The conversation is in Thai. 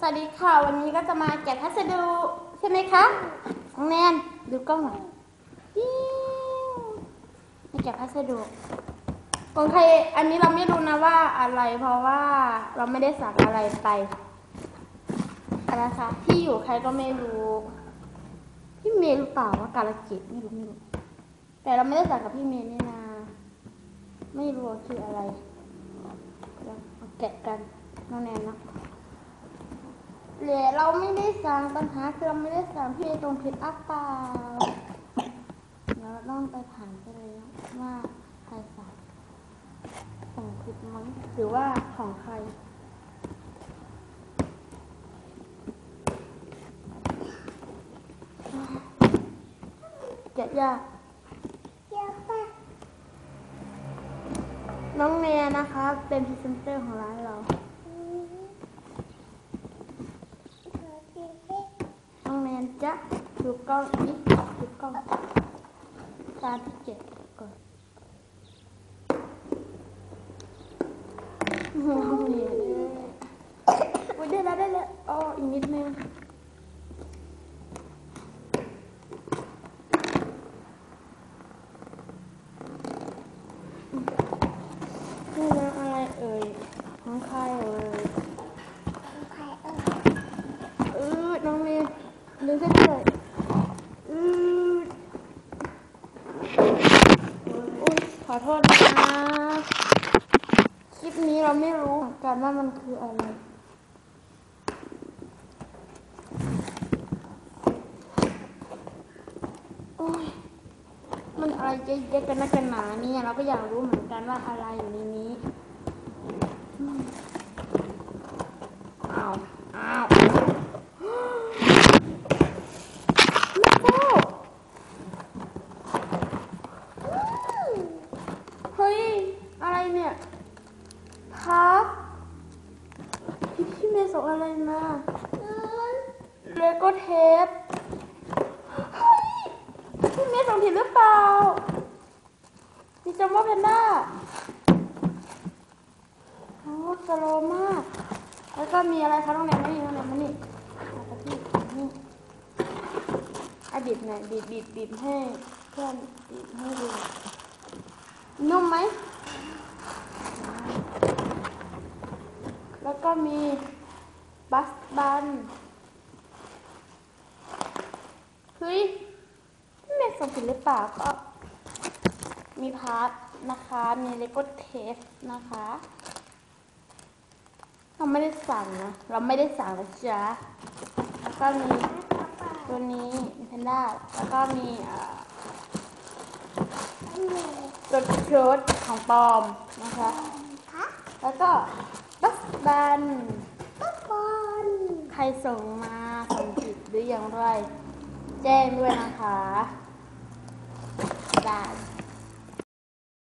สวัสดีค่ะ วันนี้ก็จะมาแกะพัสดุใช่ไหมคะน้องแนนดูกล้องหน่อยปิ้วมาแกะพัสดุของใครอันนี้เราไม่รู้นะว่าอะไร เพราะว่าเราไม่ได้สั่งอะไรไปอะไรคะที่อยู่ใครก็ไม่รู้ พี่เมย์หรือเปล่าว่าการะเกดไม่รู้ไม่รู้ แต่เราไม่ได้สั่งกับพี่เมย์นี่นาไม่รู้ว่าคืออะไรเราแกะกันน้องแนนเนาะ เหลือเราไม่ได้สั่งปัญหาคือเราไม่ได้สั่งพี่ตรงผิดอัปเปล่าเราต้องไปถามไปเลยว่าใครสั่งส่งผิดมั้งหรือว่าของใครแกะยากน้องเนยนะคะ เป็นพรีเซนเตอร์ของร้านเรา น้องแนนจะดูกล้องนี้ดูกล้องตาที่เจ็ดก่อนโอ้โหเนี่ยอุ๊ยได้แล้วได้แล้วอ๋ออีกนิดนึงนี่นะอะไรเอ่ยของใครเอ่ย เออน้องเมย์ดึงเส้นเลยอืออุ๊ย ขอโทษนะคลิปนี้เราไม่รู้เหมือนกันว่ามันคืออะไรโอ้ยมันอะไรเยอะๆกันนะกันหนาเนี่ยเราก็อยากรู้เหมือนกันว่าอะไรอยู่ในนี้อืมอ้าวอ้าว ไม่เจ้าเฮ้ย อะไรเนี่ยพักพี่พี่เมย์ ส่งอะไรมาเลโก้เทปเฮ้ยพี่เมย์ส่งผิดหรือเปล่ามีจำว่าแพนด้าโอ้สโลว์มาก แล้วก็มีอะไรคะน้องแนนมานี่น้องแนนมานี่เอาไปที่นี่อะบีบหน่อยบีบบีบบีบให้เพื่อนบีบให้ดูนุ่มไหม แล้วก็มี บัสบันเฮ้ยพี่เมย์ส่งผิดหรือเปล่าก็ มีพาร์ทนะคะ มีเลโก้เทสนะคะ เราไม่ได้สั่งนะ เราไม่ได้สั่งนะจ๊ะแล้วก็มีตัวนี้มีแพนด้าแล้วก็มีเอ่อตัวเชิ้ตของปลอมนะคะ แล้วก็บัสบัน ส่งมาส่งผิดหรืออย่างไร แจ้งด้วยนะคะ ได้